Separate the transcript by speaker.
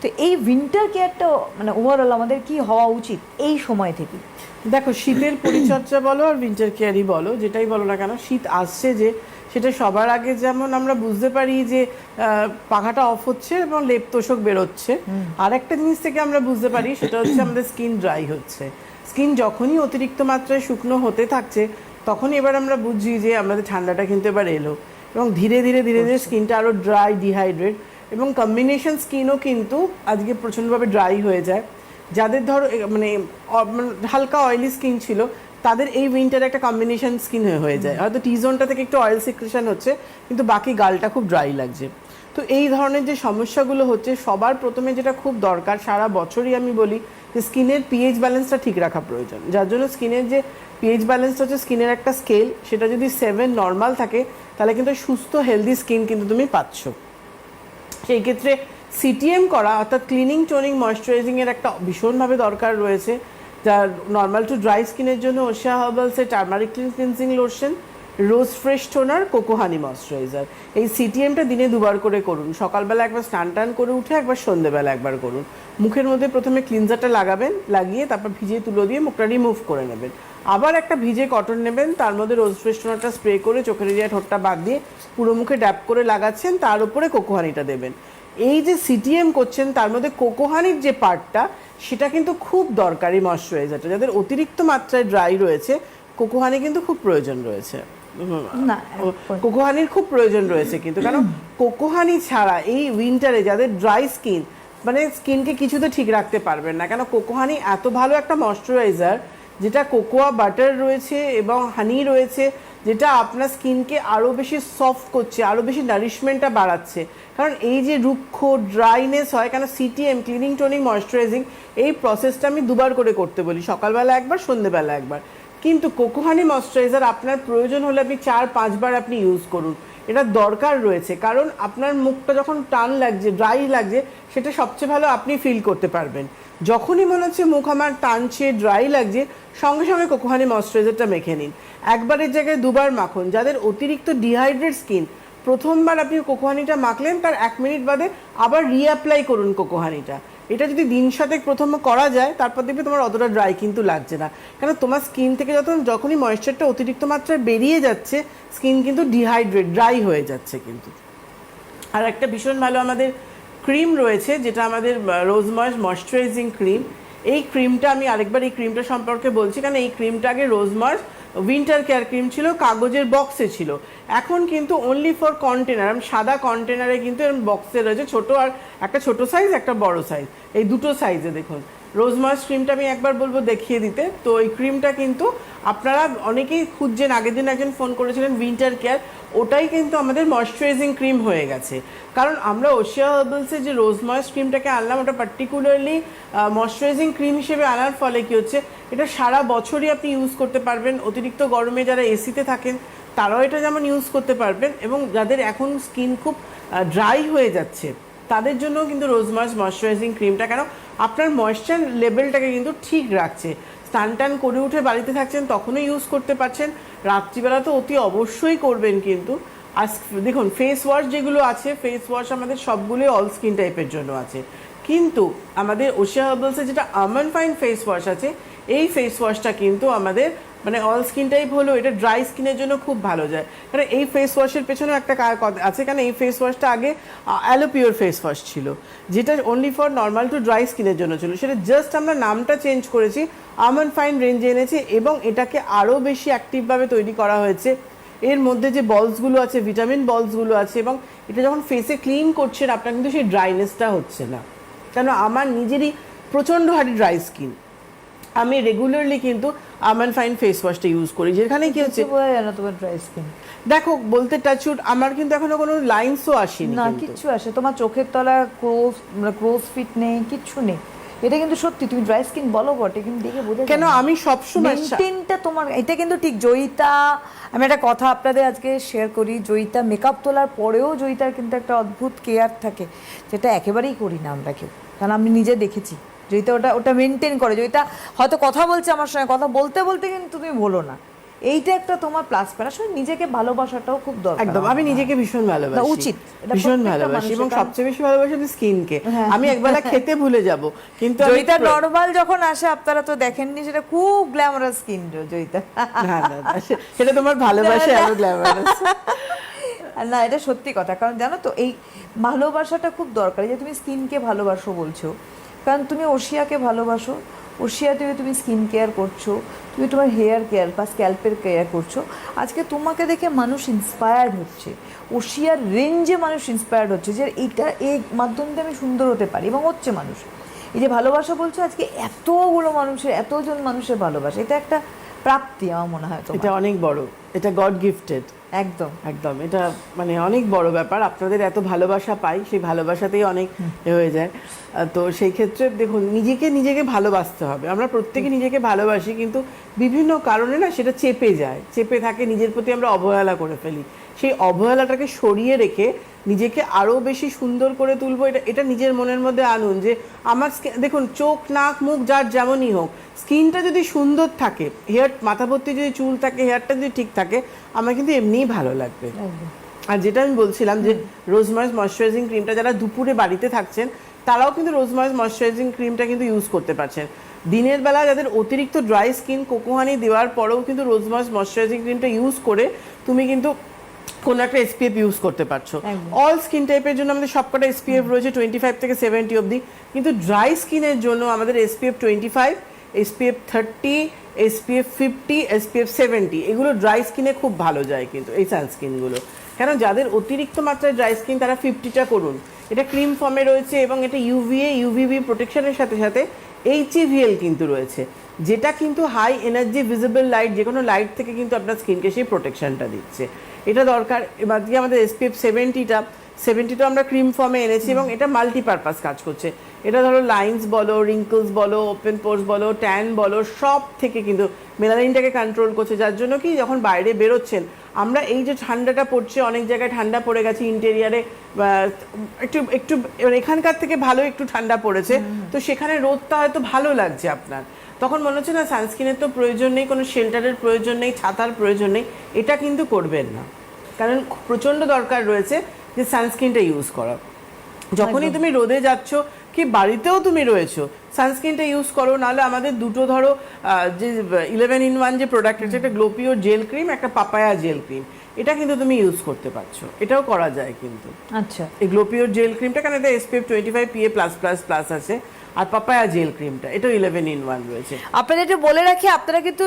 Speaker 1: তো এই উইন্টার কেয়ারটা মানে ওভারঅল আমাদের কি হওয়া উচিত এই সময় থেকে?
Speaker 2: দেখো শীতের পরিচর্যা বলো আর উইন্টার কেয়ারই বলো যেটাই বলো না কেন শীত আসছে যে সেটা সবার আগে যেমন আমরা বুঝতে পারি যে পাখাটা অফ হচ্ছে এবং লেপ তোষক বেরোচ্ছে। আর একটা জিনিস থেকে আমরা বুঝতে পারি সেটা হচ্ছে আমাদের স্কিন ড্রাই হচ্ছে। স্কিন যখনই অতিরিক্ত মাত্রায় শুকনো হতে থাকছে তখন এবার আমরা বুঝি যে আমাদের ঠান্ডাটা কিন্তু এবার এলো। এবং ধীরে ধীরে ধীরে ধীরে স্কিনটা আরও ড্রাই ডিহাইড্রেট এবং কম্বিনেশন স্কিনও কিন্তু আজকে প্রচণ্ডভাবে ড্রাই হয়ে যায়। যাদের ধরো মানে মানে হালকা অয়েলি স্কিন ছিল, তাদের এই উইন্টার একটা কম্বিনেশন স্কিন হয়ে যায়। হয়তো টি জোনটা থেকে একটু অয়েল সিক্রেশন হচ্ছে, কিন্তু বাকি গালটা খুব ড্রাই লাগছে। তো এই ধরনের যে সমস্যাগুলো হচ্ছে, সবার প্রথমে যেটা খুব দরকার, সারা বছরই আমি বলি যে স্কিনের পিএইচ ব্যালেন্সটা ঠিক রাখা প্রয়োজন। যার জন্য স্কিনের যে পিএইচ ব্যালেন্সটা হচ্ছে স্কিনের একটা স্কেল সেটা যদি সেভেন নর্মাল থাকে, তাহলে কিন্তু সুস্থ হেলদি স্কিন কিন্তু তুমি পাচ্ছ। সেই ক্ষেত্রে সিটিএম করা, অর্থাৎ ক্লিনিং টোনিং ময়শ্চারাইজিং এর একটা ভীষণভাবে দরকার রয়েছে। যার নর্মাল টু ড্রাই স্কিনের জন্য Oshea হার্বালসের turmeric cleansing lotion rose fresh toner coco honey moisturiser. এই সিটিএমটা দিনে দুবার করে করুন। সকালবেলা একবার স্নান টান করে উঠে, একবার সন্ধেবেলা একবার করুন। মুখের মধ্যে প্রথমে ক্লিনজারটা লাগাবেন, লাগিয়ে তারপর ভিজিয়ে তুলো দিয়ে মুখটা রিমুভ করে নেবেন। আবার একটা ভিজে কটন নেবেন, তার মধ্যে রোজ ফ্রেশ টোনারটা স্প্রে করে চোখের এরিয়া ঠোঁটটা বাদ দিয়ে পুরো মুখে ড্যাপ করে লাগাচ্ছেন, তার উপরে কোকোহানিটা দেবেন। এই যে সিটিএম করছেন, তার মধ্যে কোকোহানির যে পার্টটা, সেটা কিন্তু খুব দরকারি ময়শ্চারাইজারটা। যাদের অতিরিক্ত মাত্রায় ড্রাই রয়েছে কোকোহানি কিন্তু খুব প্রয়োজন রয়েছে। কোকোহানির খুব প্রয়োজন রয়েছে কিন্তু কারণ কোকোহানি ছাড়া এই উইন্টারে যাদের ড্রাই স্কিন মানে স্কিনকে কিছুতে ঠিক রাখতে পারবেন না। কেন কোকোহানি এত ভালো একটা ময়শ্চারাইজার যেটা কোকোয়া বাটার রয়েছে এবং হানি রয়েছে যেটা আপনার স্কিনকে আরও বেশি সফট করছে আরও বেশি নারিশমেন্টটা বাড়াচ্ছে। কারণ এই যে রুক্ষ ড্রাইনেস হয় কেন সিটিএম ক্লিনিং টোনিং ময়শ্চারাইজিং এই প্রসেসটা আমি দুবার করে করতে বলি সকালবেলা একবার সন্ধেবেলা একবার। কিন্তু কোকোহানি ময়শ্চারাইজার আপনার প্রয়োজন হলে আপনি চার, পাঁচবার আপনি ইউজ করুন। এটা দরকার রয়েছে, কারণ আপনার মুখটা যখন টান লাগছে ড্রাই লাগছে, সেটা সবচেয়ে ভালো আপনি ফিল করতে পারবেন। যখনই মনে হচ্ছে মুখ আমার টানছে ড্রাই লাগছে, সঙ্গে সঙ্গে কোকোহানি ময়শ্চারাইজারটা মেখে নিন। একবারের জায়গায় দুবার মাখুন। যাদের অতিরিক্ত ডিহাইড্রেট স্কিন প্রথমবার আপনি কোকোহানিটা মাখলেন, তার এক মিনিট বাদে আবার রিঅ্যাপ্লাই করুন কোকোহানিটা এটা যদি দিন সাতেক প্রথম করা যায়, তারপর দেখবে তোমার অতটা ড্রাই কিন্তু লাগছে না। কেন তোমার স্কিন থেকে যখন যখনই ময়েশ্চারটা অতিরিক্ত মাত্রায় বেরিয়ে যাচ্ছে স্কিন কিন্তু ডিহাইড্রেট ড্রাই হয়ে যাচ্ছে কিন্তু। আর একটা ভীষণ ভালো আমাদের ক্রিম রয়েছে, যেটা আমাদের রোজ ময়েস ময়শ্চারাইজিং ক্রিম এই ক্রিমটা আমি আরেকবার এই ক্রিমটা সম্পর্কে বলছি, কারণ এই ক্রিমটা আগে rose moist winter care cream ছিল, কাগজের বক্সে ছিল। এখন কিন্তু অনলি ফর কন্টেনার সাদা কন্টেনারে কিন্তু বক্সে রয়েছে, ছোটো আর একটা ছোট সাইজ একটা বড় সাইজ এই দুটো সাইজে দেখুন। রোজমাস ক্রিমটা আমি একবার বলব দেখিয়ে দিতে। তো এই ক্রিমটা কিন্তু আপনারা অনেকেই খুঁজছেন, আগের দিন একজন ফোন করেছিলেন উইন্টার কেয়ার ওটাই কিন্তু আমাদের ময়শ্চারাইজিং ক্রিম হয়ে গেছে। কারণ আমরা ওশিয়া হার্বালসের যে রোজ ময়েস ক্রিমটাকে আনলাম, ওটা পার্টিকুলারলি ময়শ্চারাইজিং ক্রিম হিসেবে আনার ফলে কী হচ্ছে, এটা সারা বছরই আপনি ইউজ করতে পারবেন। অতিরিক্ত গরমে যারা এসিতে থাকেন, তারাও এটা যেমন ইউজ করতে পারবেন এবং যাদের এখন স্কিন খুব ড্রাই হয়ে যাচ্ছে, তাদের জন্য কিন্তু রোজ মাস ময়শ্চারাইজিং ক্রিমটা কেন, আপনার ময়েশ্চার লেভেলটাকে কিন্তু ঠিক রাখছে। স্নান টান করে উঠে বাড়িতে থাকছেন তখনও ইউজ করতে পারছেন। রাত্রিবেলা তো অতি অবশ্যই করবেন কিন্তু। আর দেখুন ফেস ওয়াশ যেগুলো আছে ফেস ওয়াশ আমাদের সবগুলোই অল স্কিন টাইপের জন্য আছে। কিন্তু আমাদের ওশিয়া হার্বালসে যেটা আমন ফাইন ফেস ওয়াশ আছে, এই ফেস ওয়াশটা কিন্তু আমাদের মানে অল স্কিন টাইপ হলো এটা ড্রাই স্কিনের জন্য খুব ভালো যায়। কারণ এই ফেস ওয়াশের পেছনেও একটা আছে কারণ এই ফেস ওয়াশটা আগে অ্যালোপিওর ফেস ওয়াশ ছিল, যেটা only for normal to dry স্কিনের জন্য ছিল। সেটা জাস্ট আমরা নামটা চেঞ্জ করেছি আমন ফাইন রেঞ্জে এনেছি, এবং এটাকে আরও বেশি অ্যাক্টিভভাবে তৈরি করা হয়েছে। এর মধ্যে যে বলসগুলো আছে ভিটামিন বলসগুলো আছে, এবং এটা যখন ফেসে ক্লিন করছেন, আপনার কিন্তু সেই ড্রাইনেসটা হচ্ছে না। কেন, আমার নিজেরই প্রচণ্ড হারি ড্রাই স্কিন আমি রেগুলারলি কিন্তু আমান ফাইন ফেস ওয়াশটা ইউজ করি। যেখানে কি হচ্ছে
Speaker 1: বোঝা যায় না তোমার ড্রাই স্কিন
Speaker 2: দেখো বলতে টাচুট আমার কিন্তু এখনও কোনো লাইন্সও আসেনি
Speaker 1: না। কিচ্ছু আসে। তোমার চোখের তলা ক্রোজ মানে ক্রোজ ফিট নেই কিচ্ছু নেই। এটা কিন্তু সত্যি তুমি ড্রাই স্কিন বলো বটে কিন্তু দেখে বোঝা যায়
Speaker 2: কেন আমি সবসময়
Speaker 1: মেনটেনটা তোমার এটা কিন্তু ঠিক জয়িতা আমি একটা কথা আপনাদের আজকে শেয়ার করি জয়িতা মেকআপ তোলার পরেও জয়িতার কিন্তু একটা অদ্ভুত কেয়ার থাকে যেটা একেবারেই করি না আমরা কেউ। কারণ আমি নিজে দেখেছি। জয়িতা ওটা ওটা মেনটেন করে। জয়িতা হয়তো কথা বলছে আমার সঙ্গে কথা বলতে বলতে কিন্তু তুমি বলো না। এইটা একটা তোমার প্লাস পয়েন্ট আসলে নিজেকে ভালোবাসাটাও খুব দরকার
Speaker 2: একদম। আমি নিজেকে ভীষণ ভালোবাসি।
Speaker 1: না, উচিত।
Speaker 2: ভীষণ ভালোবাসি। এবং সবচেয়ে বেশি ভালোবাসি আমি স্কিনকে আমি একবেলা খেতে ভুলে যাব কিন্তু
Speaker 1: জয়িতা নর্মাল যখন আসে আপনারা তো দেখেননি সেটা খুব গ্ল্যামারাস স্কিন জয়িতা।
Speaker 2: না না না, সেটা তোমার ভালোবাসা আরও গ্ল্যামারাস
Speaker 1: না এটা সত্যি কথা। কারণ জানো তো এই ভালোবাসাটা খুব দরকার। যে তুমি স্কিনকে ভালোবাসো বলছো কারণ তুমি ওশিয়াকে ভালোবাসো। ওশিয়া থেকে তুমি স্কিন কেয়ার করছ, তুমি তোমার হেয়ার কেয়ার বা স্ক্যাল্পের কেয়ার করছ। আজকে তোমাকে দেখে মানুষ ইন্সপায়ার্ড হচ্ছে। ওশিয়ার রেঞ্জে মানুষ ইন্সপায়ার্ড হচ্ছে যে এইটা এই মাধ্যম দিয়ে আমি সুন্দর হতে পারি এবং হচ্ছে মানুষ। এই যে ভালোবাসা বলছো, আজকে এতগুলো মানুষের, এতজন মানুষের ভালোবাসা, এটা একটা প্রাপ্তি আমার মনে হয়
Speaker 2: এটা অনেক বড়। এটা গড গিফটেড
Speaker 1: একদম।
Speaker 2: একদম। এটা মানে অনেক বড় ব্যাপার। আপনাদের এত ভালোবাসা পাই সেই ভালোবাসাতেই অনেক হয়ে যায়। তো সেই ক্ষেত্রে দেখুন নিজেকে নিজেকে ভালোবাসতে হবে। আমরা প্রত্যেকে নিজেকে ভালোবাসি কিন্তু বিভিন্ন কারণে না সেটা চেপে যায়। চেপে থাকে নিজের প্রতি আমরা অবহেলা করে ফেলি। সেই অবহেলাটাকে সরিয়ে রেখে নিজেকে আরও বেশি সুন্দর করে তুলবো এটা এটা নিজের মনের মধ্যে আনুন যে আমার দেখুন চোখ নাক মুখ যার যেমনই হোক স্কিনটা যদি সুন্দর থাকে হেয়ার মাথা ভর্তি যদি চুল থাকে হেয়ারটা যদি ঠিক থাকে আমার কিন্তু এমনিই ভালো লাগবে। আর যেটা আমি বলছিলাম যে রোজমার্স ময়শ্চারাইজিং ক্রিমটা যারা দুপুরে বাড়িতে থাকছেন তারাও কিন্তু রোজমার্স ময়শ্চারাইজিং ক্রিমটা কিন্তু ইউজ করতে পারছেন। দিনের বেলা যাদের অতিরিক্ত ড্রাই স্কিন কোকোহানি দেওয়ার পরেও কিন্তু রোজমার্স ময়শ্চারাইজিং ক্রিমটা ইউজ করে তুমি কিন্তু কোনো একটা এসপিএফ ইউজ করতে পারছ। অল স্কিন টাইপের জন্য আমাদের সবকটা এসপিএফ রয়েছে টোয়েন্টি ফাইভ থেকে সেভেন্টি অবধি। কিন্তু ড্রাই স্কিনের জন্য আমাদের SPF twenty five SPF thirty SPF fifty SPF seventy এগুলো ড্রাই স্কিনে খুব ভালো যায় কিন্তু, এই সানস্ক্রিনগুলো কেন? যাদের অতিরিক্ত মাত্রায় ড্রাই স্কিন তারা ফিফটিটা করুন। এটা ক্রিম ফর্মে রয়েছে এবং এটা ইউভিএ ইউভিবি প্রোটেকশনের সাথে সাথে এইচইভিএল কিন্তু রয়েছে, যেটা কিন্তু হাই এনার্জি ভিজিবল লাইট যে কোনো লাইট থেকে কিন্তু আপনার স্কিনকে সেই প্রোটেকশনটা দিচ্ছে। এটা দরকার। এবার দিয়ে আমাদের এসপিএফ সেভেন্টিটা সেভেন্টিটা আমরা ক্রিম ফর্মে এনেছি এবং এটা মাল্টিপারপাস কাজ করছে। এটা ধরো লাইন্স বলো রিঙ্কলস বলো ওপেন পোর্স বলো ট্যান বলো সব থেকে কিন্তু মেলানিনটাকে কন্ট্রোল করছে। যার জন্য কি যখন বাইরে বেরোচ্ছেন আমরা এই যে ঠান্ডাটা পড়ছে অনেক জায়গায় ঠান্ডা পড়ে গেছে ইন্টেরিয়ারে একটু একটু এবার এখানকার থেকে ভালো একটু ঠান্ডা পড়েছে। তো সেখানে রোদটা হয়তো ভালো লাগছে আপনার। তখন মনে হচ্ছে না সানস্ক্রিনের তো প্রয়োজন নেই কোনো শেল্টারের প্রয়োজন নেই ছাতার প্রয়োজন নেই। এটা কিন্তু করবেন না। কারণ প্রচণ্ড দরকার রয়েছে। যে সানস্ক্রিনটা ইউজ করা। যখনই তুমি রোদে যাচ্ছ কি বাড়িতেও তুমি রয়েছো সানস্ক্রিনটা ইউজ করো নাহলে আমাদের দুটো ধরো যে ইলেভেন ইন ওয়ান যে প্রোডাক্ট আছে একটা গ্লোপিওর জেল ক্রিম একটা পাপায়া জেল ক্রিম এটা কিন্তু তুমি ইউজ করতে পারছ। এটাও করা যায় কিন্তু।
Speaker 1: আচ্ছা।
Speaker 2: এই গ্লোপিওর জেল ক্রিমটা কারণ এটা SPF twenty five PA plus plus plus আছে আর পাপায়া জেল ক্রিমটা এটাও ইলেভেন ইন ওয়ান রয়েছে।
Speaker 1: আপনাদের একটু বলে রাখি আপনারা কিন্তু